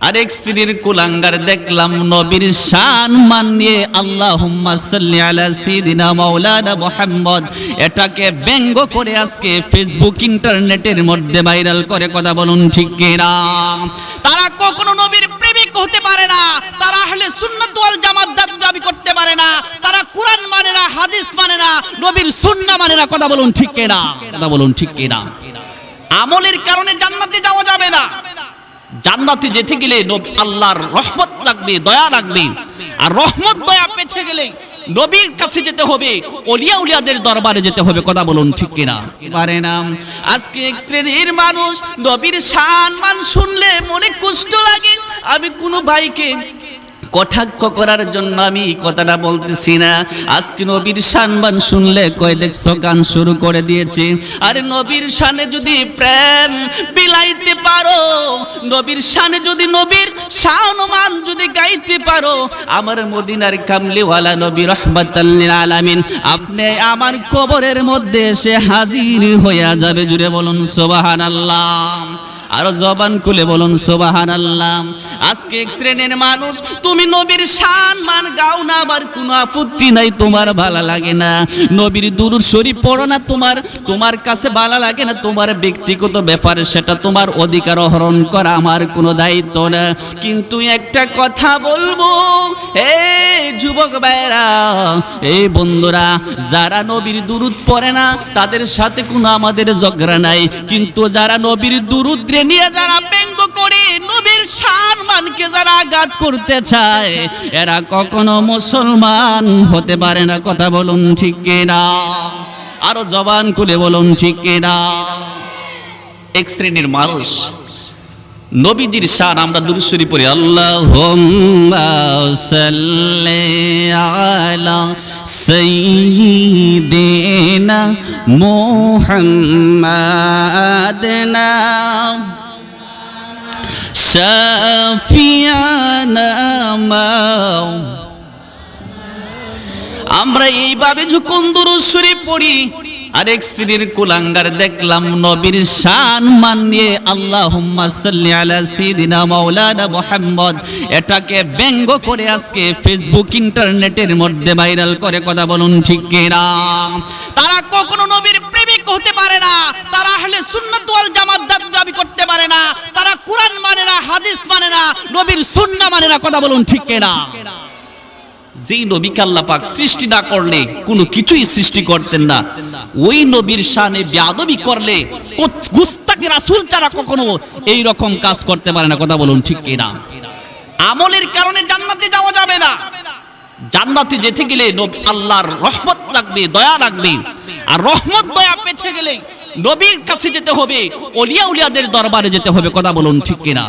আরেক স্ত্রীর কুলাঙ্গার দেখলাম, নবীর শান মানিয়ে, আল্লাহুম্মা সাল্লি আলা সাইয়্যিদিনা মাওলানা মুহাম্মদ। এটাকে ব্যঙ্গ করে আজকে ফেসবুক, ইন্টারনেটের মধ্যে ভাইরাল করে কথা বলুন ঠিক কিনা? তারা কখনো নবীর প্রেমিক হতে পারে না। তারা আহলে সুন্নাত ওয়াল জামাত দাবি করতে পারে না। তারা কোরআন মানে না, হাদিস মানে না, নবীর সুন্নাহ মানে না। কথা বলুন ঠিক কিনা? কথা বলুন ঠিক কি কিনা? আমলের কারণে জান্নাতে যাওয়া যাবে না। জান্নাতে যেতে গেলে আল্লাহর রহমত লাগবে, দয়া লাগবে। আর রহমত, দয়া পেতে গেলে নবীর কাছে যেতে হবে ওলিয়া উলিয়াদের দরবারে যেতে হবে, কথা বলুন ঠিক কিনা? পারে না। আজকে এক শ্রেণির মানুষ নবীর সম্মান শুনলে মনে কষ্ট লাগে। আমি কোনো ভাইকে কটাক্ষ করার জন্য আমি কথাটা বলতেছি না। আজকে নবীর সম্মান শুনলে কয় দেখছ, গান শুরু করে দিয়েছে। আরে নবীর শানে যদি প্রেম বিলাইতে পারো, নবীর শানে যদি নবীর শানমান যদি গাইতে পারো, আমার মদিনার কামলিওয়ালা নবী রহমাতাল্লিল আলামিন, আপনি আমার কবরের মধ্যে এসে হাজির হইয়া যাবে। জুড়ে বলুন, সুবহানাল্লাহ। আরও জবান খুলে বলুন সোবাহান আল্লাহ আজকে এক শ্রেণির মানুষ, তুমি নবীর শান মান গাও না আবার কোনো আপত্তি নাই, তোমার ভালো লাগে না। নবীর দুরুদ শরীফ পড়ো না তোমার তোমার কাছে ভালো লাগে না, তোমার ব্যক্তিগত ব্যাপার সেটা তোমার অধিকার হরণ করা আমার কোনো দায়িত্ব না। কিন্তু একটা কথা বলব, হে যুবক ভাইরা এই বন্ধুরা, যারা নবীর দুরুদ পড়ে না, তাদের সাথে কোনো আমাদের ঝগড়া নাই। কিন্তু যারা নবীর দুরুদ রে নিয়ে যারা ব্যঙ্গ করে নবীর সম্মানকে যারা আঘাত করতে চায়, এরা কখনো মুসলমান হতে পারে না। কথা বলুন ঠিক কিনা? আরও জবান খুলে বলুন ঠিক কিনা? এক শ্রেণির মানুষ, নবীজির শান আমরা দুরুশ্বরী পড়ি, আল্লাহুম্মা সাল্লি আলা সাইয়্যিদিনা মুহাম্মাদিনা শাফিয়ানা আমরা এইভাবে যখন দুরুশ্বরী পড়ি, আরেক স্ত্রীর কুলাঙ্গার দেখলাম নবীর শান মানিয়ে, আল্লাহুম্মা সাল্লি আলা সাইয়্যিদিনা মাওলানা মুহাম্মদ। এটাকে ব্যঙ্গ করে আজকে ফেসবুক, ইন্টারনেটের মধ্যে ভাইরাল করে কথা বলুন ঠিক কিনা? তারা কখনো নবীর নবীর সুন্নাহ মানে না, কথা বলুন ঠিক কিনা? যেই নবীকে আল্লাহ পাক সৃষ্টি না করলে, কোনো কিছুই সৃষ্টি করতেন না। ওই নবীর শানে বেয়াদবি করলে গুস্তাকি রাসূল ছাড়া কখনো এই রকম কাজ করতে পারে না, কথা বলুন ঠিক কিনা? আমলের কারণে জান্নাতে যাওয়া যাবে না। জান্নাতে যেতে গেলে নবী আল্লাহর রহমত লাগবে, দয়া লাগবে। আর রহমত, দয়া পেতে গেলে নবীর কাছে যেতে হবে, অলিয়া উলিয়াদের দরবারে যেতে হবে, কথা বলুন ঠিক কিনা?